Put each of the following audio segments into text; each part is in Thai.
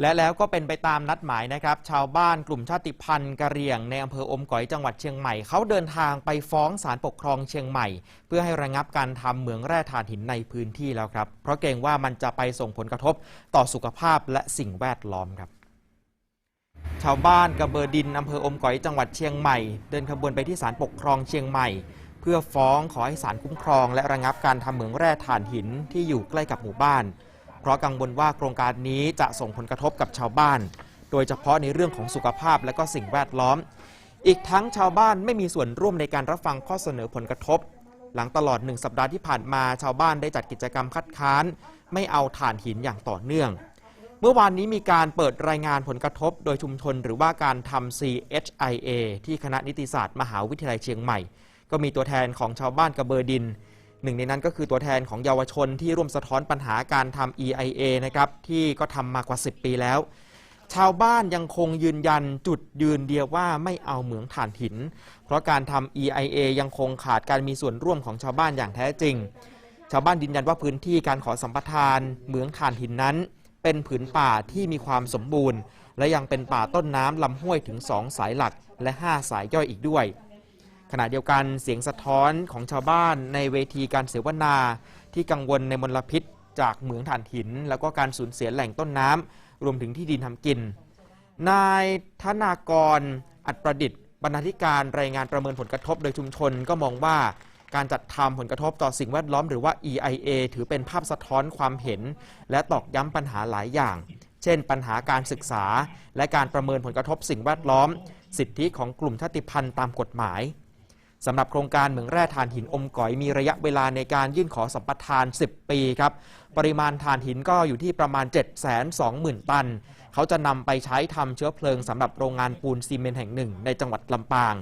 และแล้วก็เป็นไปตามนัดหมายนะครับ ชาวบ้านกลุ่มชาติพันธุ์กะเหรี่ยง ในอำเภออมก๋อยจังหวัดเชียงใหม่เขาเดินทางไปฟ้องศาลปกครองเชียงใหม่ เพื่อให้ระงับการทำเหมืองแร่ถ่านหินในพื้นที่แล้วครับ เพราะเกรงว่ามันจะไปส่งผลกระทบต่อสุขภาพและสิ่งแวดล้อมครับ ชาวบ้านกระเบอดินอำเภออมก๋อยจังหวัดเชียงใหม่ เดินขบวนไปที่ศาลปกครองเชียงใหม่ เพื่อฟ้องขอให้ศาลคุ้มครอง และระงับการทำเหมืองแร่ถ่านหินที่อยู่ใกล้กับหมู่บ้าน เพราะกังวลว่าโครงการนี้จะส่งผลกระทบกับชาวบ้าน โดยเฉพาะในเรื่องของสุขภาพและก็สิ่งแวดล้อม อีกทั้งชาวบ้านไม่มีส่วนร่วมในการรับฟังข้อเสนอผลกระทบ หลังตลอดหนึ่งสัปดาห์ที่ผ่านมาชาวบ้านได้จัดกิจกรรมคัดค้าน ไม่เอาถ่านหินอย่างต่อเนื่อง เมื่อวานนี้มีการเปิดรายงานผลกระทบ โดยชุมชนหรือว่าการทำ CHIA ที่คณะนิติศาสตร์ มหาวิทยาลัยเชียงใหม่ ก็มีตัวแทนของชาวบ้านกระเบอร์ดิน หนึ่งในนั้นก็คือตัวแทนของเยาวชนที่ร่วมสะท้อนปัญหาการทำ EIA นะครับที่ก็ทำมากว่า 10 ปีแล้ว ชาวบ้านยังคงยืนยันจุดยืนเดียวว่าไม่เอาเหมืองถ่านหิน เพราะการทำ EIA ยังคงขาดการมีส่วนร่วมของชาวบ้านอย่างแท้จริง ชาวบ้านยืนยันว่าพื้นที่การขอสัมปทานเหมืองถ่านหินนั้น เป็นผืนป่าที่มีความสมบูรณ์ และยังเป็นป่าต้นน้ำลำห้วยถึง 2 สายหลักและ 5 สายย่อยอีกด้วย ขณะเดียวกันเสียงสะท้อนของชาวบ้านในเวทีการเสวนาที่กังวลในมลพิษจากเหมืองถ่านหิน แล้วก็การสูญเสียแหล่งต้นน้ำรวมถึงที่ดินทำกิน นายธนากร อัดประดิษฐ์บรรณาธิการรายงานประเมินผลกระทบโดยชุมชนก็มองว่าการจัดทำผลกระทบต่อสิ่งแวดล้อมหรือว่า EIA ถือเป็นภาพสะท้อนความเห็น และตอกย้ำปัญหาหลายอย่าง เช่น ปัญหาการศึกษา และการประเมินผลกระทบสิ่งแวดล้อม สิทธิของกลุ่มชาติพันธุ์ตามกฎหมาย สำหรับโครงการเหมืองแร่ถ่านหินอมก๋อยมีระยะเวลาในการยื่นขอสัมปทาน 10 ปีครับ ปริมาณถ่านหินก็อยู่ที่ประมาณ 720,000 ตัน เขาจะนำไปใช้ทำเชื้อเพลิงสำหรับโรงงานปูนซีเมนต์แห่งหนึ่ง ในจังหวัดลำปาง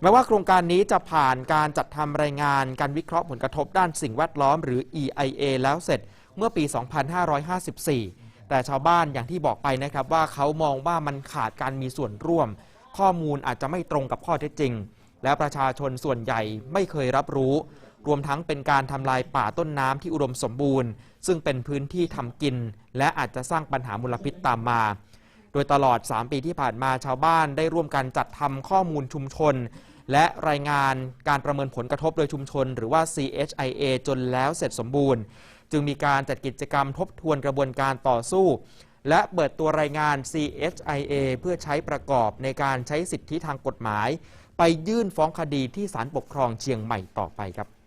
แม้ว่าโครงการนี้จะผ่านการจัดทำรายงานการวิเคราะห์ผลกระทบด้านสิ่งแวดล้อมหรือ EIA แล้วเสร็จเมื่อปี 2554 แต่ชาวบ้านอย่างที่บอกไปนะครับว่าเขามองว่ามันขาดการมีส่วนร่วม ข้อมูลอาจจะไม่ตรงกับข้อเท็จจริง และประชาชนส่วนใหญ่ไม่เคยรับรู้ รวมทั้งเป็นการทำลายป่าต้นน้ำที่อุดมสมบูรณ์ ซึ่งเป็นพื้นที่ทำกิน และอาจจะสร้างปัญหามลพิษตามมา โดยตลอด 3 ปีที่ผ่านมาชาวบ้านได้ร่วมกันจัดทำข้อมูลชุมชน และรายงานการประเมินผลกระทบโดยชุมชน หรือว่า CHIA จนแล้วเสร็จสมบูรณ์ จึงมีการจัดกิจกรรมทบทวนกระบวนการต่อสู้และเปิดตัวรายงาน CHIA เพื่อใช้ประกอบในการใช้สิทธิทางกฎหมาย ยื่นฟ้องคดีที่ศาลปกครองเชียงใหม่ต่อไปครับ